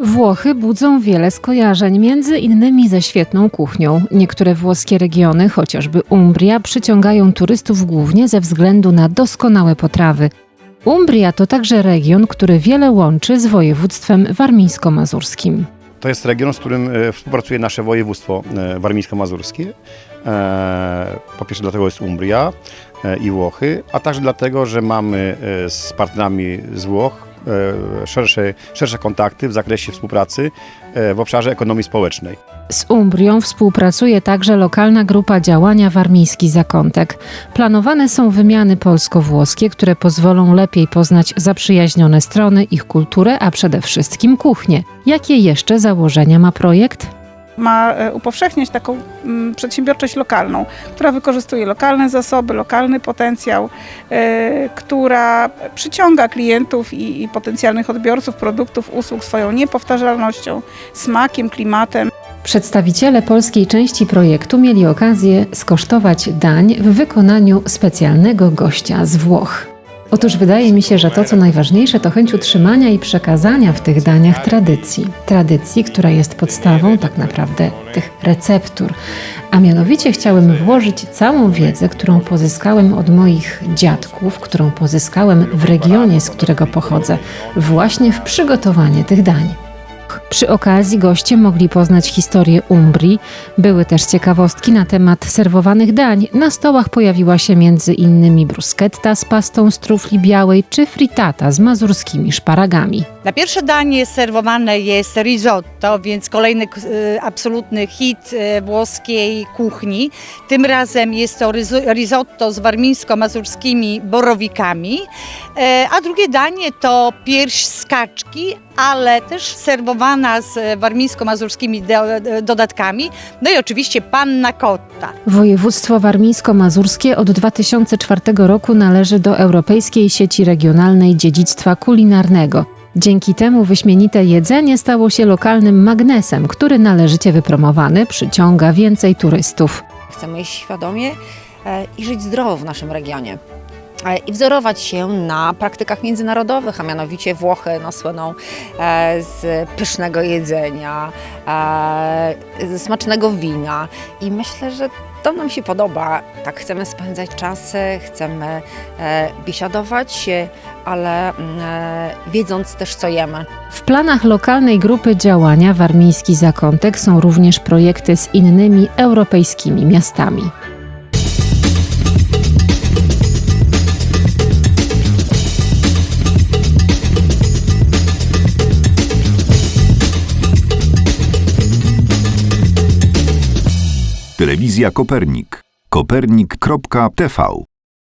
Włochy budzą wiele skojarzeń, między innymi ze świetną kuchnią. Niektóre włoskie regiony, chociażby Umbria, przyciągają turystów głównie ze względu na doskonałe potrawy. Umbria to także region, który wiele łączy z województwem warmińsko-mazurskim. To jest region, z którym e, współpracuje nasze województwo e, warmińsko-mazurskie. E, Po pierwsze dlatego jest Umbria i Włochy, a także dlatego, że mamy z partnerami z Włoch szersze, szersze kontakty w zakresie współpracy e, w obszarze ekonomii społecznej. Z Umbrią współpracuje także lokalna grupa działania Warmiński Zakątek. Planowane są wymiany polsko-włoskie, które pozwolą lepiej poznać zaprzyjaźnione strony, ich kulturę, a przede wszystkim kuchnię. Jakie jeszcze założenia ma projekt? Ma e, upowszechniać taką mm, przedsiębiorczość lokalną, która wykorzystuje lokalne zasoby, lokalny potencjał, e, która przyciąga klientów i, i potencjalnych odbiorców produktów, usług swoją niepowtarzalnością, smakiem, klimatem. Przedstawiciele polskiej części projektu mieli okazję skosztować dań w wykonaniu specjalnego gościa z Włoch. Otóż wydaje mi się, że to co najważniejsze to chęć utrzymania i przekazania w tych daniach tradycji. Tradycji, która jest podstawą tak naprawdę tych receptur. A mianowicie chciałem włożyć całą wiedzę, którą pozyskałem od moich dziadków, którą pozyskałem w regionie, z którego pochodzę, właśnie w przygotowanie tych dań. Przy okazji goście mogli poznać historię Umbrii. Były też ciekawostki na temat serwowanych dań. Na stołach pojawiła się innymi bruschetta z pastą z trufli białej czy frittata z mazurskimi szparagami. Na pierwsze danie serwowane jest risotto, więc kolejny e, absolutny hit e, włoskiej kuchni. Tym razem jest to risotto z warmińsko-mazurskimi borowikami, e, a drugie danie to pierś z kaczki, ale też serwowana z warmińsko-mazurskimi do, dodatkami. No i oczywiście panna cotta. Województwo warmińsko-mazurskie od 2004 roku należy do Europejskiej Sieci Regionalnej Dziedzictwa Kulinarnego. Dzięki temu wyśmienite jedzenie stało się lokalnym magnesem, który należycie wypromowany przyciąga więcej turystów. Chcemy jeść świadomie e, i żyć zdrowo w naszym regionie. E, I wzorować się na praktykach międzynarodowych, a mianowicie Włochy no, słyną e, z pysznego jedzenia, ze smacznego wina. I myślę, że to nam się podoba. Tak chcemy spędzać czasy, chcemy biesiadować, ale mm, e, wiedząc też, co jemy. W planach lokalnej grupy działania Warmiński Zakątek są również projekty z innymi europejskimi miastami. Telewizja Kopernik. Kopernik.tv